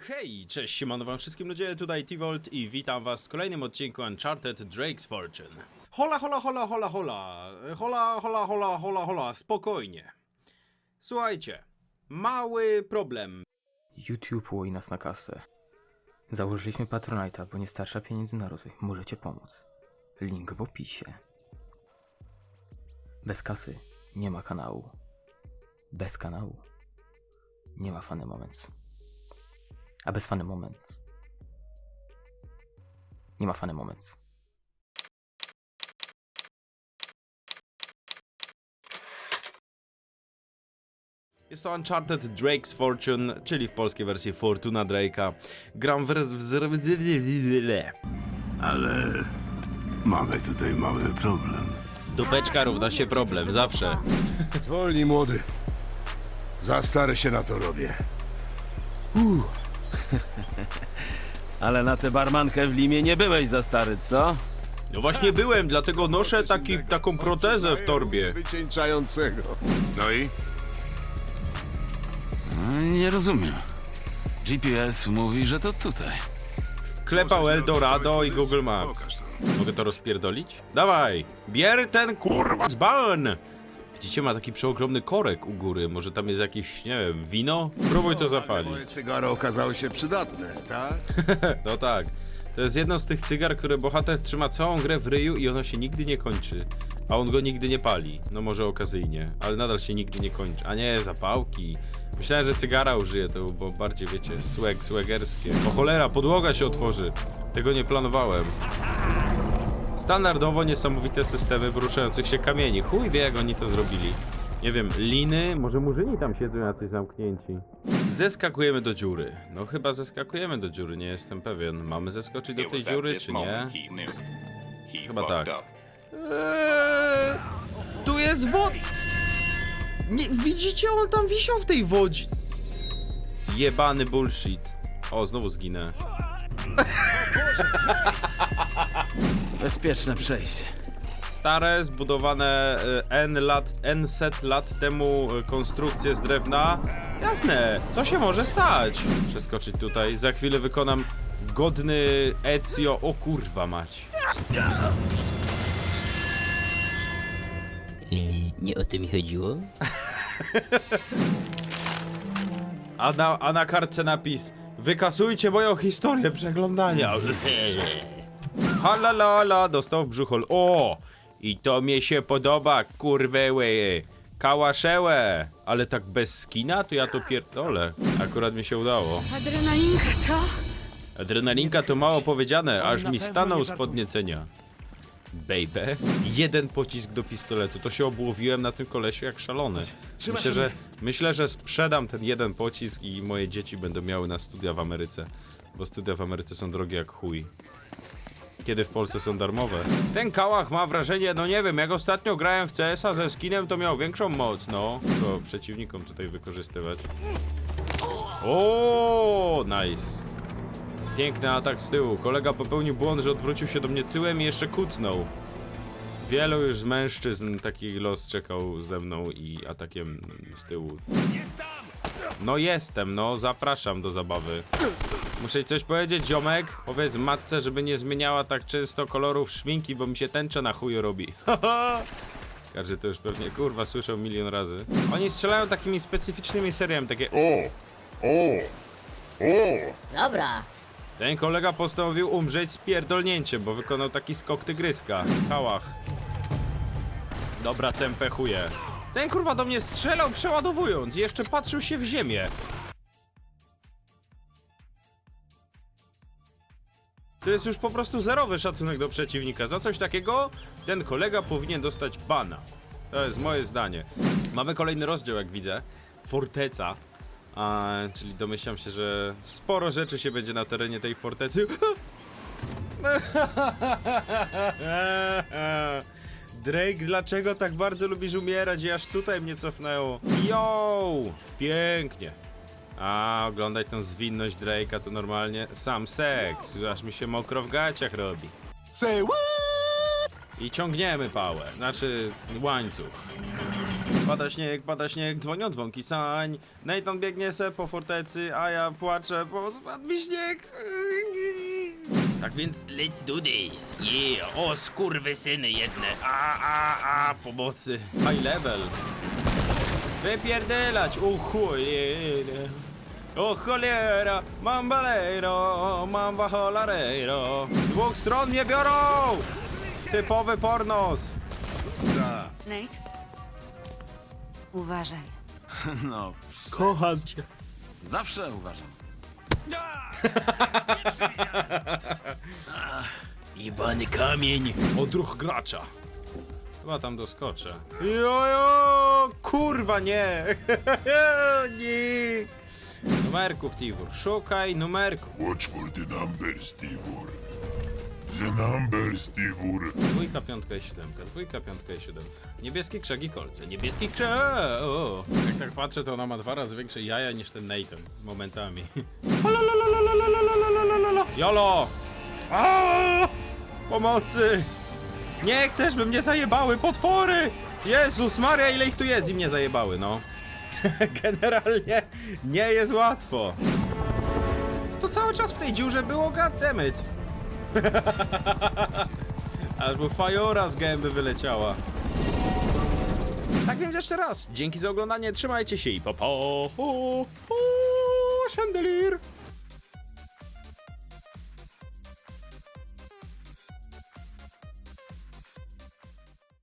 Hej, cześć, siemano wam wszystkim ludzie, tutaj T-Volt i witam was w kolejnym odcinku Uncharted Drake's Fortune. Hola, hola, hola, hola, hola, hola, hola, hola, hola, hola, spokojnie. Słuchajcie, mały problem. YouTube łoi nas na kasę. Założyliśmy Patronite'a, bo nie starsza pieniędzy na rozwój. Możecie pomóc. Link w opisie. Bez kasy nie ma kanału. Bez kanału nie ma Funny Moments. A bez Funny Moments nie ma Funny Moments. Jest to Uncharted Drake's Fortune, czyli w polskiej wersji Fortuna Drake'a. Gram w... Ale mamy tutaj mały problem. Dupeczka równa się problem, zawsze. Zwolnij, młody. Za stary się na to robię. Ale na tę barmankę w Limie nie byłeś za stary, co? No właśnie byłem, dlatego noszę taki, taką protezę w torbie. Wycieńczającego. No i? Nie rozumiem. GPS mówi, że to tutaj. Klepał Eldorado i Google Maps. Mogę to rozpierdolić? Dawaj! Bier ten kurwa dzban! Widzicie, ma taki przeogromny korek u góry. Może tam jest jakieś, nie wiem, wino? Próbuj to zapalić. Moje cygaro okazały się przydatne, tak? No tak. To jest jedno z tych cygar, które bohater trzyma całą grę w ryju i ono się nigdy nie kończy. A on go nigdy nie pali. No może okazyjnie, ale nadal się nigdy nie kończy. A nie, zapałki. Myślałem, że cygara użyje, to bo bardziej, wiecie, swag, swagerskie. O cholera, podłoga się otworzy. Tego nie planowałem. Standardowo niesamowite systemy poruszających się kamieni. Chuj wie, jak oni to zrobili. Nie wiem, liny? Może murzyni tam siedzą jacyś zamknięci. Zeskakujemy do dziury. No chyba zeskakujemy do dziury, nie jestem pewien. Mamy zeskoczyć do tej dziury, czy nie? Chyba tak. Eee, tu jest woda! Nie, widzicie, on tam wisiał w tej wodzie. Jebany bullshit. O, znowu zginę. Bezpieczne przejście. Stare, zbudowane e, N lat, N set lat temu e, konstrukcje z drewna. Jasne, co się może stać? Przeskoczyć tutaj. Za chwilę wykonam godny Ezio. O kurwa mać. Yy, nie o to mi chodziło. A na, a na kartce napis Wykasujcie moją historię przeglądania. Halalala, dostał w brzuchol. O! I to mi się podoba, kurweły. Kałaszełe. Ale tak bez skina, to ja to pierdolę. Akurat mi się udało. Adrenalinka, co? Adrenalinka to mało powiedziane, aż mi stanął z podniecenia. Baby. Jeden pocisk do pistoletu. To się obłowiłem na tym kolesiu jak szalony. Myślę, że, myślę, że sprzedam ten jeden pocisk i moje dzieci będą miały na studia w Ameryce. Bo studia w Ameryce są drogie jak chuj. Kiedy w Polsce są darmowe. Ten kałach ma wrażenie, no nie wiem, jak ostatnio grałem w CS-a ze skinem, to miał większą moc, no. To przeciwnikom tutaj wykorzystywać. O, nice. Piękny atak z tyłu. Kolega popełnił błąd, że odwrócił się do mnie tyłem i jeszcze kucnął. Wielu już mężczyzn taki los czekał ze mną i atakiem z tyłu. No jestem, no zapraszam do zabawy. Muszę ci coś powiedzieć, ziomek? Powiedz matce, żeby nie zmieniała tak często kolorów szminki, bo mi się tęcza na chuju robi. Każdy to już pewnie, kurwa, słyszał milion razy. Oni strzelają takimi specyficznymi seriami, takie o, o, o. Dobra, Ten kolega postanowił umrzeć z pierdolnięciem, bo wykonał taki skok tygryska. Kałach. Dobra, tempę chuje. Ten kurwa do mnie strzelał przeładowując i jeszcze patrzył się w ziemię. To jest już po prostu zerowy szacunek do przeciwnika. Za coś takiego ten kolega powinien dostać bana. To jest moje zdanie. Mamy kolejny rozdział, jak widzę. Forteca. A, czyli domyślam się, że sporo rzeczy się będzie na terenie tej fortecy. Drake, dlaczego tak bardzo lubisz umierać i aż tutaj mnie cofnęło? Yo! Pięknie. A, oglądać tą zwinność Drake'a to normalnie sam seks. Aż mi się mokro w gaciach robi. Say what? I ciągniemy pałę, znaczy łańcuch. Pada śnieg, pada śnieg, dzwonią dzwonki sań. Nathan biegnie se po fortecy, a ja płaczę, bo spadł mi śnieg. Tak więc let's do this. Yeah, o skurwysyny jedne. A, a, a, Pomocy. High level. Wypierdylać, o chujene. O cholera, mam balero, mam bacholarero. Z dwóch stron mnie biorą! Typowy pornos. Nate? Uważaj. No, Kocham cię. zawsze uważam. jebany kamień. Odruch gracza. Chyba tam doskoczę. Jojo! Kurwa nie! nie! Numerków, Tivur. Szukaj numerków. Watch for the numbers, Tivur. The numbers, Tivur. Dwójka, piątka i siódemka. Dwójka, piątka i siódemka. Niebieski krzak i kolce. Niebieski krzak! O. Jak tak patrzę, to ona ma dwa razy większe jaja niż ten Nathan. Momentami. Jolo! Pomocy! Nie chcesz, by mnie zajebały potwory! Jezus Maria, ile ich tu jest i mnie zajebały, no. Generalnie nie jest łatwo. To cały czas w tej dziurze było, goddammit. Aż mu fajora z gęby wyleciała. Tak więc jeszcze raz, dzięki za oglądanie, trzymajcie się i po po. po, po, Chandelier.